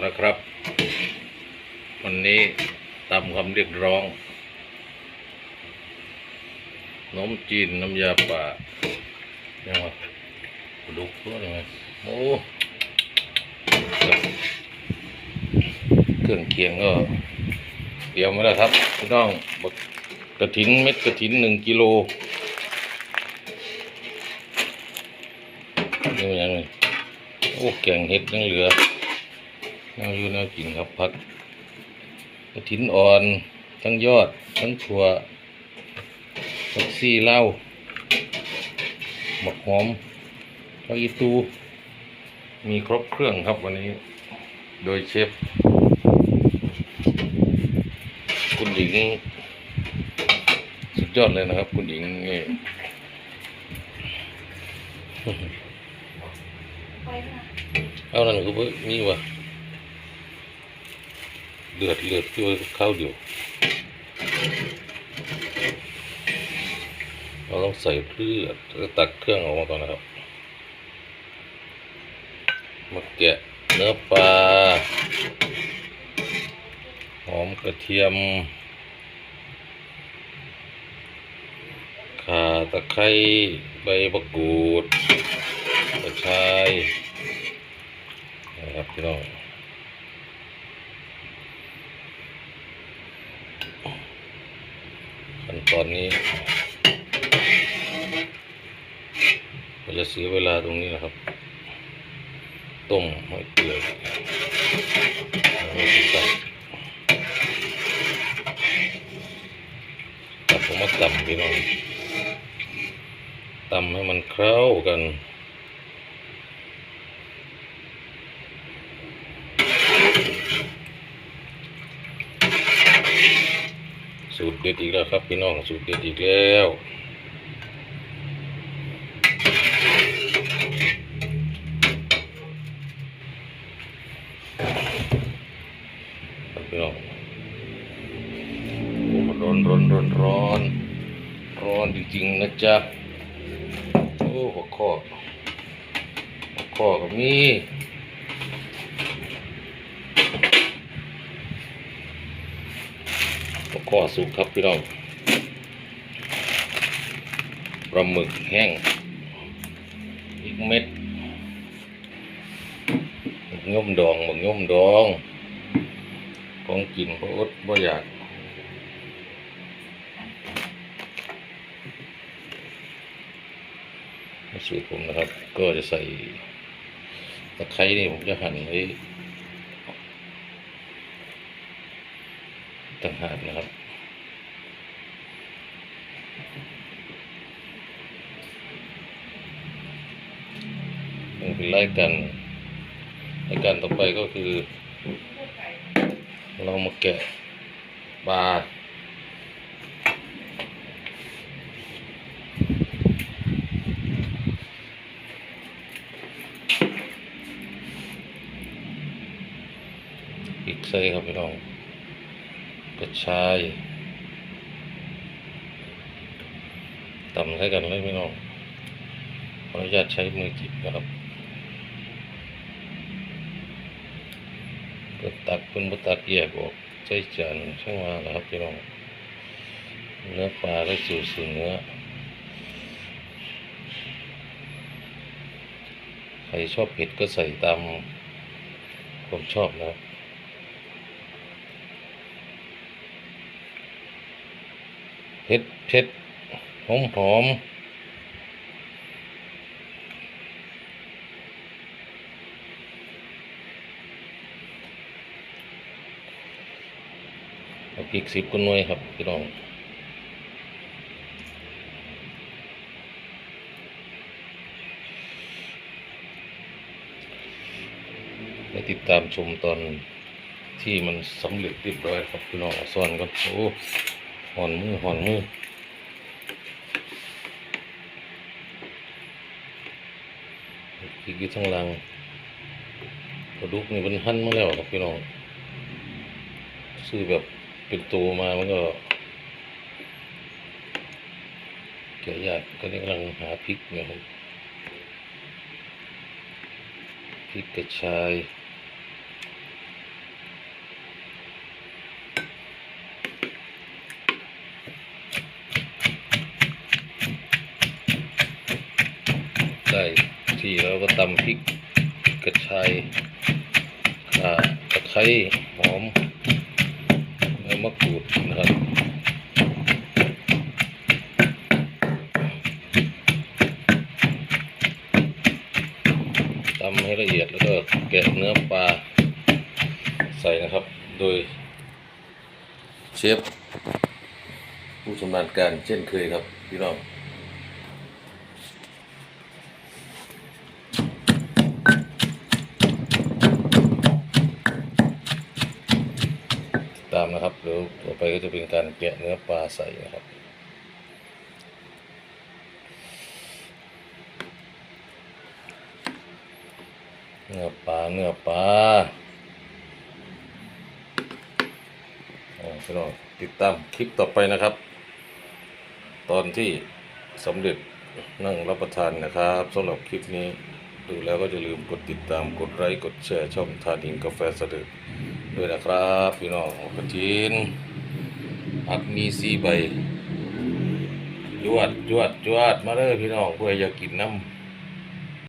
แล้วครับ วันนี้ตามคำเรียกร้องนมจีนน้ำยาป่ายังไงกระดูกเพื่อนไงโอ้เครื่องเคียงก็เตรียมไว้แล้วครับพี่น้องบักกระถินเม็ดกระถินหนึ่งกิโลนี่มันยังไงโอ้แกงเห็ดยังเหลือ แนวอยู่แนวกินครับพักกระถินอ่อนทั้งยอดทั้งถั่วผักซี่เหล้าหมกหอมผักอีตู มีครบเครื่องครับวันนี้ โดยเชฟ คุณหญิง สุดยอดเลยนะครับ คุณหญิงนี่เอานั่นก็บ่มีวะ เลือดเลือดคือข้าวเดียวเราต้องใส่เลือตักเครื่องออกมาก่อนนะครับ มาแกะเนื้อปลา หอมกระเทียมข่าตะไคร้ใบมะกรูดกระชายนะครับพี่น้องขั้น ตอนนี้เราจะเสียเวลาตรงนี้นะครับ ต้มให้เปื่อยแล้วก็ตัดตัดผมมาตำพี่น้องตำให้มันเข้ากัน สูตรเด็ดอีกแล้วครับพี่น้องสูตรเด็ดอีกแล้วพี่น้องโอ้ร้อนร้อนร้อนร้อนร้อนจริงๆนะจ๊ะโอ้หัวข้อหัวข้อก็มี ข้อสุกครับพี่น้องปลาหมึกแห้งอีกเม็ดหมึกย่อมดองหมึกย่อมดอง ของกินพระอดบ่อยากสูตรผมนะครับ ก็จะใส่ตะไคร้นี่ผมจะหั่นไว้ต่างหากนะครับ นี่เป็นรายการรายการต่อไปก็คือ เรามาแกะปลาพริกใส่ครับพี่น้องกระชายตำใส่กันเลยพี่น้องขออนุญาตใช้มือจิบนะครับ ตักเป็นบุตักแยกออกใช้จานช่างมานะครับพี่น้องเนื้อปลาก็สูตรเนื้อใครชอบเผ็ดก็ใส่ตามความชอบนะครับเผ็ดเผ็ดหอมหอมเอาพริกสิบกนหน่วยครับพี่น้องไปติดตามชมตอนที่มันสำเร็จเรียบร้อยครับพี่น้องซ่อนก่อนโอ้หอนมือหอนมือพริกอยู่ทั้งหลังกระดูกนี่มันหั่นมาแล้วครับพี่น้องซื้อแบบ เป็นตัวมามันก็เกี่ยยากก็กำลังหาพริกนะครับพริกกระชายได้ที่แล้ก็ตำพริกกระชายข่าตะไคร้หอม มะกรูดนะครับตำให้ละเอียดแล้วก็แกะเนื้อปลาใส่นะครับ โดยเชฟผู้ชำนาญการเช่นเคยครับพี่น้อง ต่อไปก็จะเป็นการแกะเนื้อปลาใส่นะครับเนื้อปลาเนื้อปลาพี่น้องติดตามคลิปต่อไปนะครับ ตอนที่สำเร็จนั่งรับประทานนะครับสำหรับคลิปนี้ ดูแล้วก็จะลืมกดติดตามกดไลค์กดแชร์ช่องทานินกาแฟสะดึก ด้วยนะครับพี่น้องกระถินผักมีสีใบยวดยวดยวดมาเลยพี่น้องเพื่ออยากกินน้ำ